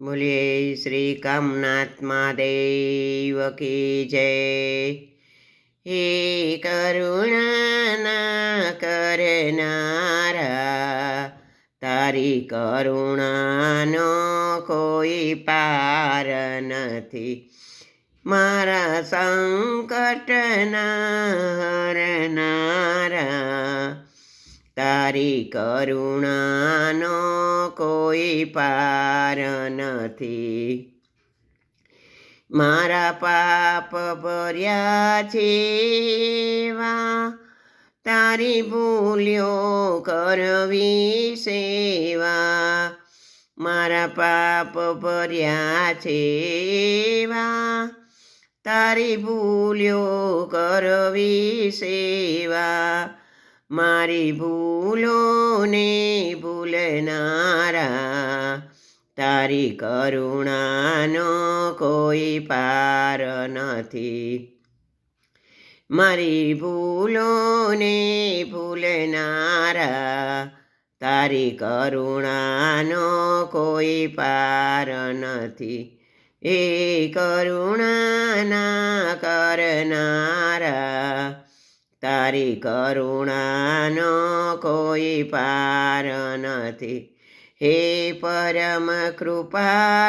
બોલીએ શ્રી કામનાથ દેવ કી જય. હે કરુણાના કરનારા તારી કરુણાનો કોઈ પાર નથી. મારા સંકટના હરનારા તારી કરુણાનો કોઈ પાર નથી. મારા પાપ ભર્યા છે તારી ભૂલ્યો કરવી સેવા. મારા પાપ ભર્યા છે તારી ભૂલ્યો કરવી સેવા. મારી ભૂલોને ભૂલનારા તારી કરુણાનો કોઈ પાર નથી મારી ભૂલોને ભૂલનારા તારી કરુણાનો કોઈ પાર નથી એ કરુણાના કરનારા તારી કરુણાનો કોઈ પાર નથી. હે પરમ કૃપાળુવાલા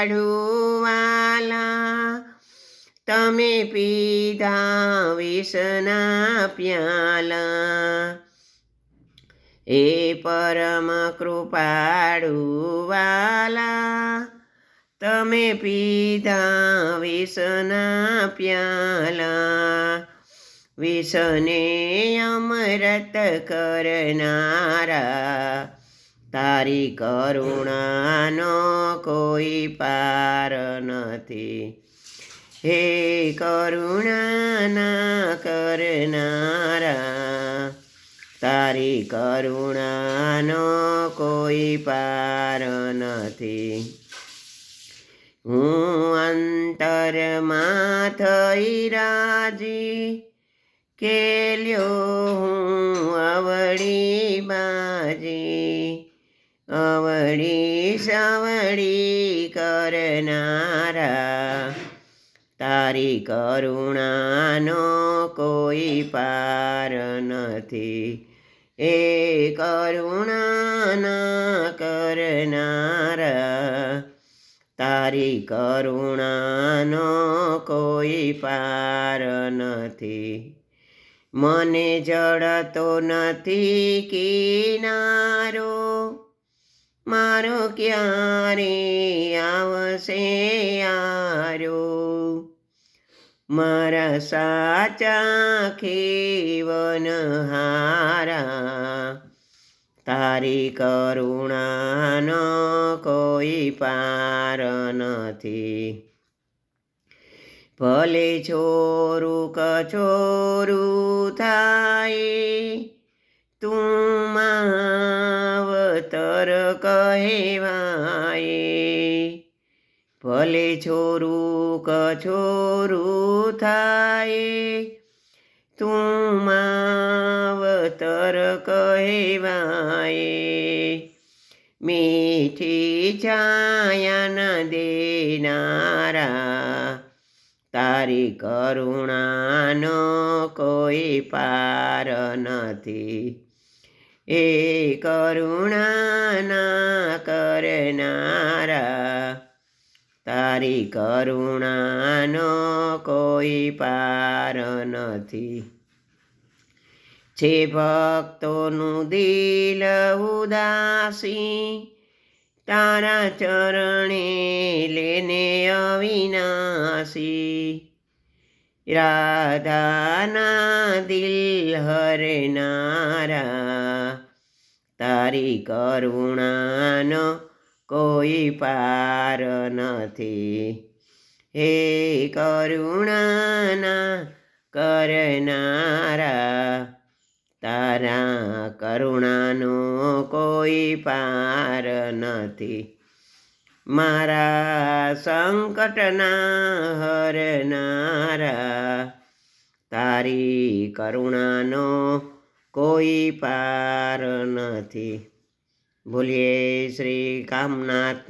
તમે પીધા વિષના પ્યાલા. હે પરમ કૃપાળુવાલા તમે પીધા વિષના પ્યાલા. વિષને અમરત કરનારા. તારી કરુણાનો કોઈ પાર નથી. હે કરુણાના કરનારા. તારી કરુણાનો કોઈ પાર નથી. હું અંતરમાં થઈ રાજી. કેલ્યો હું અવળી બાજી અવળી સવળી કરનારા તારી કરુણાનો કોઈ પાર નથી એ કરુણાના કરનારા તારી કરુણાનો કોઈ પાર નથી મને જડતો નથી કિનારો. મારો ક્યારે આવશે યારો મારા સાચા ખેવન હારા. તારી કરુણાનો કોઈ પાર નથી. ભલે છોરું કછોરું થાય તું માવતર કહેવાય ભલે છોરું કછોરું થાય તું માવતર કહેવાય મીઠી છાયાના દેનારા તારી કરુણાનો કોઈ પાર નથી એ કરુણાના કરનારા તારી કરુણાનો કોઈ પાર નથી છે ભક્તોનું દિલ ઉદાસી તારા ચરણે લેને અવિનાશી રાધાના દિલ હરનારા તારી કરુણાનો કોઈ પાર નથી હે કરુણાના કરનારા તારા કરુણાનો કોઈ પાર નથી. મારા સંકટના હરનારા તારી કરુણાનો કોઈ પાર નથી. બોલીએ શ્રી કામનાથ